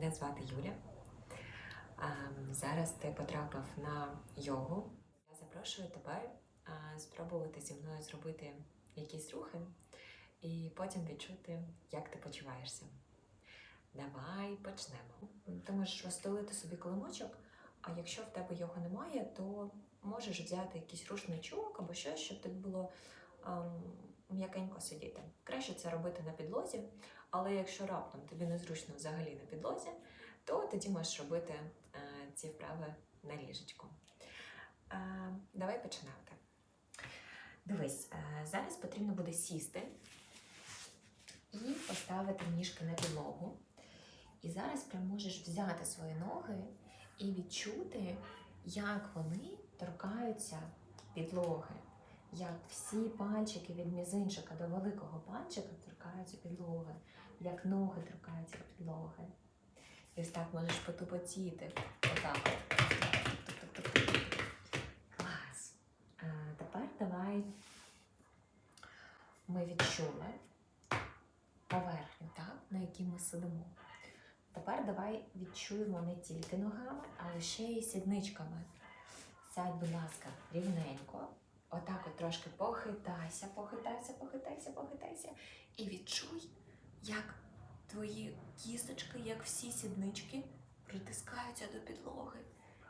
Мене звати Юля. Зараз ти потрапив на йогу. Я запрошую тебе спробувати зі мною зробити якісь рухи і потім відчути, як ти почуваєшся. Давай почнемо. Ти можеш розстелити собі коломочок, а якщо в тебе його немає, то можеш взяти якийсь рушничок або щось, щоб тобі було м'якенько сидіти. Краще це робити на підлозі, але якщо раптом тобі незручно взагалі на підлозі, то тоді можеш робити е, ці вправи на ліжечку. Е, давай починати. Дивись, е, зараз потрібно буде сісти і поставити ніжки на підлогу. І зараз прям можеш взяти свої ноги і відчути, як вони торкаються підлоги. Як всі пальчики від мізинчика до великого пальчика торкаються підлоги, як ноги торкаються підлоги. І ось так можеш потупотіти. Отак. Клас. А, тепер давай ми відчули поверхню, так, на якій ми сидимо. Тепер давай відчуємо не тільки ногами, але ще й сідничками. Сядь, будь ласка, рівненько. Отак от трошки похитайся, похитайся, похитайся, похитайся. І відчуй, як твої кісточки, як всі сіднички, притискаються до підлоги.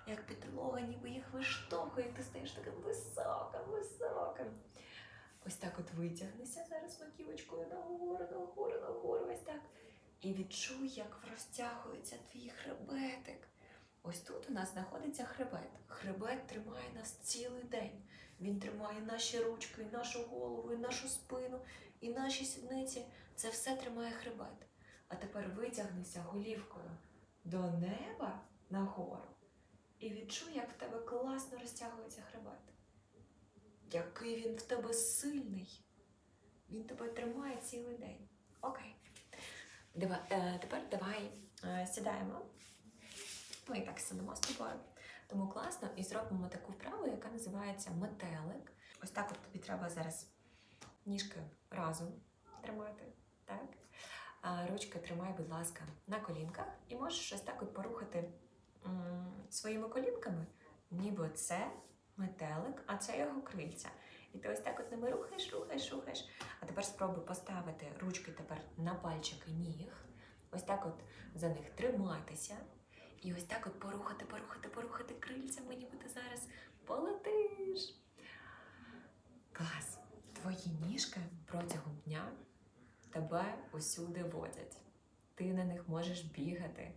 Як підлога, ніби їх виштовхує, ти стаєш таким високим, високим. Ось так от витягнися зараз маківочкою нагору, нагору, нагору, ось так. І відчуй, як розтягується твій хребетик. Ось тут у нас знаходиться хребет. Хребет тримає нас цілий день. Він тримає наші ручки, і нашу голову, і нашу спину, і наші сідниці. Це все тримає хребет. А тепер витягнися голівкою до неба нагору і відчуй, як в тебе класно розтягується хребет. Який він в тебе сильний. Він тебе тримає цілий день. Окей. Дива, е, тепер давай е, сідаємо. Ми і так сидимо з тобою. Тому класно і зробимо таку вправу, яка називається метелик. Ось так от тобі треба зараз ніжки разом тримати. Так? А ручки тримай, будь ласка, на колінках, і можеш ось так от порухати м, своїми колінками, ніби це метелик, а це його крильця. І ти ось так от ними рухаєш, рухаєш, рухаєш. А тепер спробуй поставити ручки тепер на пальчики ніг. Ось так от за них триматися. І ось так от порухати, порухати, порухати крильцями, ніби ти зараз полетиш. Клас! Твої ніжки протягом дня тебе усюди водять. Ти на них можеш бігати.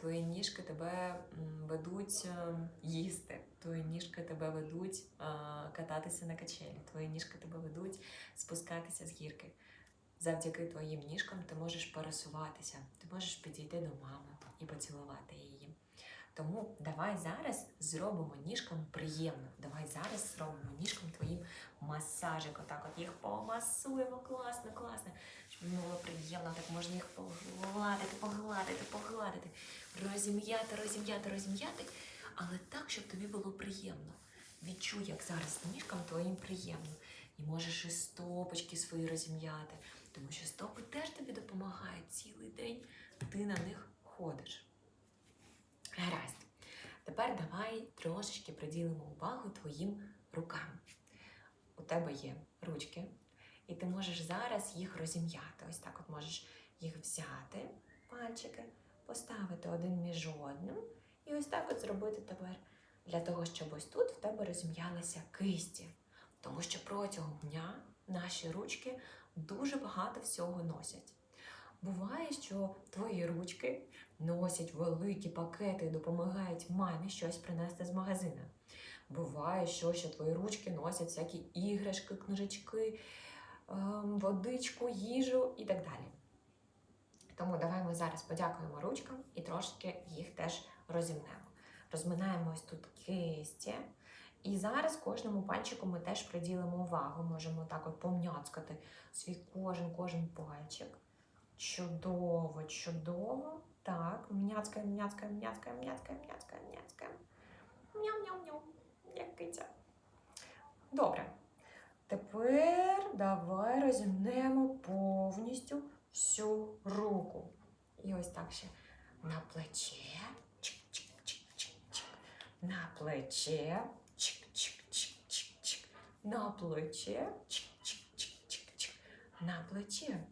Твої ніжки тебе ведуть е, їсти, твої ніжки тебе ведуть кататися на качелі, твої ніжки тебе ведуть спускатися з гірки. Завдяки твоїм ніжкам ти можеш пересуватися, ти можеш підійти до мами і поцілувати її. Тому давай зараз зробимо ніжкам приємно. Давай зараз зробимо ніжкам твоїм масажик. Отак от їх помасуємо класно, класно. Щоб було приємно, так можна їх погладити, погладити, погладити, розім'яти, розім'яти, розім'яти, але так, щоб тобі було приємно. Відчуй, як зараз ніжкам твоїм приємно. І можеш і стопочки свої розім'яти, тому що стопи теж тобі допомагають цілий день. Ти на них ходиш. Гаразд. Тепер давай трошечки приділимо увагу твоїм рукам. У тебе є ручки, і ти можеш зараз їх розім'яти. Ось так от можеш їх взяти, пальчики, поставити один між одним. І ось так от зробити тепер для того, щоб ось тут в тебе розім'ялися кисті. Тому що протягом дня наші ручки дуже багато всього носять. Буває, що твої ручки носять великі пакети і допомагають мамі щось принести з магазину. Буває, що, що твої ручки носять всякі іграшки, книжечки, ем, водичку, їжу і так далі. Тому давай ми зараз подякуємо ручкам і трошки їх теж розімнемо. Розминаємо ось тут кисті. І зараз кожному пальчику ми теж приділимо увагу. Можемо так от помняцкати свій кожен, кожен пальчик. Чудово, чудово. Так, мняцкаємо, мняцкаємо, мняцкаємо, мняцкаємо, мняцкаємо, мняцкаємо. Мяу-мяу-мяу, як киця. Добре. Тепер давай розімнемо повністю всю руку. І ось так ще на плече, на плече, чик-чик-чик-чик-чик, на плече, чик-чик-чик-чик-чик, на плече.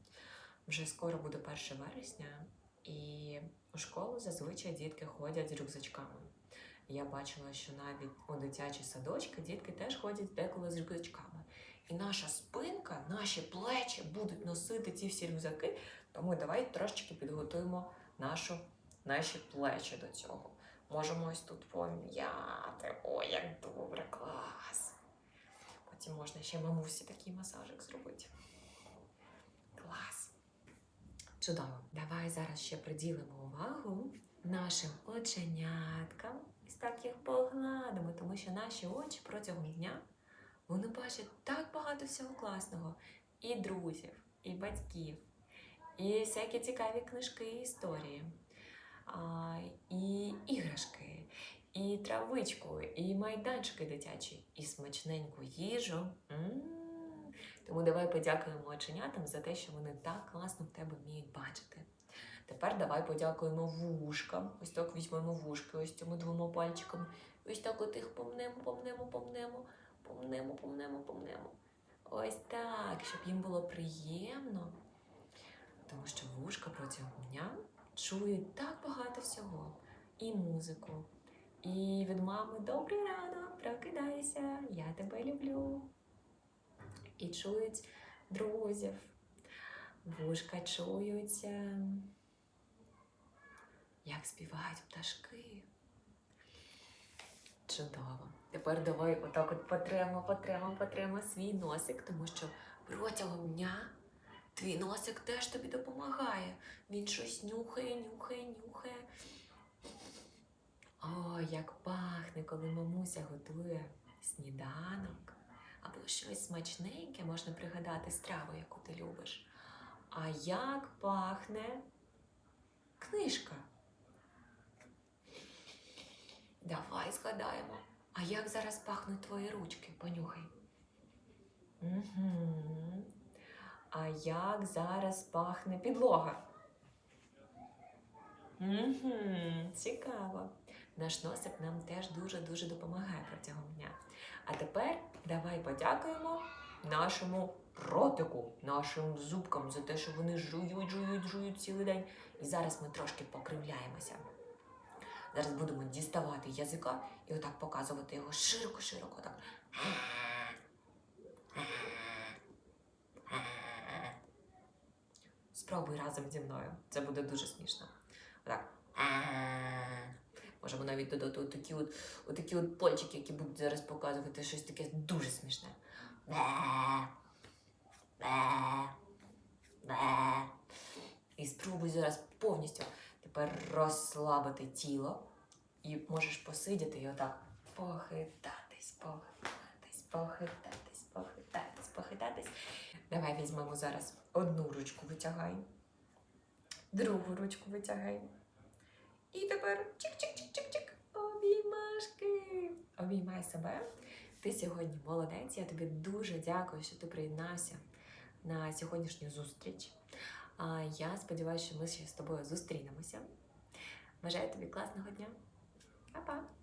Вже скоро буде 1 вересня, і у школу зазвичай дітки ходять з рюкзачками. Я бачила, що навіть у дитячі садочки дітки теж ходять деколи з рюкзачками. І наша спинка, наші плечі будуть носити ці всі рюкзаки. Тому давай трошечки підготуємо нашу, наші плечі до цього. Можемо ось тут пом'яти. Ой, як добре, клас. Потім можна ще мамусі такий масажик зробити. Клас. Чудово. Давай зараз ще приділимо увагу нашим оченяткам. Ось так їх погладимо, тому що наші очі протягом дня вони бачать так багато всього класного. І друзів, і батьків, і всякі цікаві книжки і історії, і іграшки, і травичку, і майданчики дитячі, і смачненьку їжу. Тому давай подякуємо оченятам за те, що вони так класно в тебе вміють бачити. Тепер давай подякуємо вушкам. Ось так візьмемо вушки, ось цими двома пальчиками. Ось так от їх помнемо, помнемо, помнемо, помнемо, помнемо, помнемо. Ось так, щоб їм було приємно. Тому що вушка протягом дня чують так багато всього. І музику, і від мами добрий ранок, прокидайся, я тебе люблю. І чують друзів. Вушка чують, е, як співають пташки. Чудово. Тепер давай отак от потремо, потремо, потремо свій носик, тому що протягом дня твій носик теж тобі допомагає. Він щось нюхає, нюхає, нюхає. О, як пахне, коли мамуся готує сніданок або щось смачненьке, можна пригадати страву, яку ти любиш. А як пахне книжка? Давай згадаємо. А як зараз пахнуть твої ручки? Понюхай. Угу. А як зараз пахне підлога? Угу. Цікаво. Наш носик нам теж дуже-дуже допомагає протягом дня. А тепер давай подякуємо нашому ротику, нашим зубкам за те, що вони жують, жують, жують цілий день. І зараз ми трошки покривляємося. Зараз будемо діставати язика і отак показувати його широко-широко. Так. Спробуй разом зі мною. Це буде дуже смішно. Отак. Можемо навіть додати отакі от, отакі от пальчики, які будуть зараз показувати щось таке дуже смішне. І спробуй зараз повністю тепер розслабити тіло. І можеш посидіти і отак похитатись, похитатись, похитатись, похитатись, похитатись. Давай візьмемо зараз одну ручку витягай, другу ручку витягай. І тепер чик-чик-чик-чик-чик. Обіймашки. Обіймай себе. Ти сьогодні молодець. Я тобі дуже дякую, що ти приєднався на сьогоднішню зустріч. Я сподіваюся, що ми ще з тобою зустрінемося. Бажаю тобі класного дня. Па-па!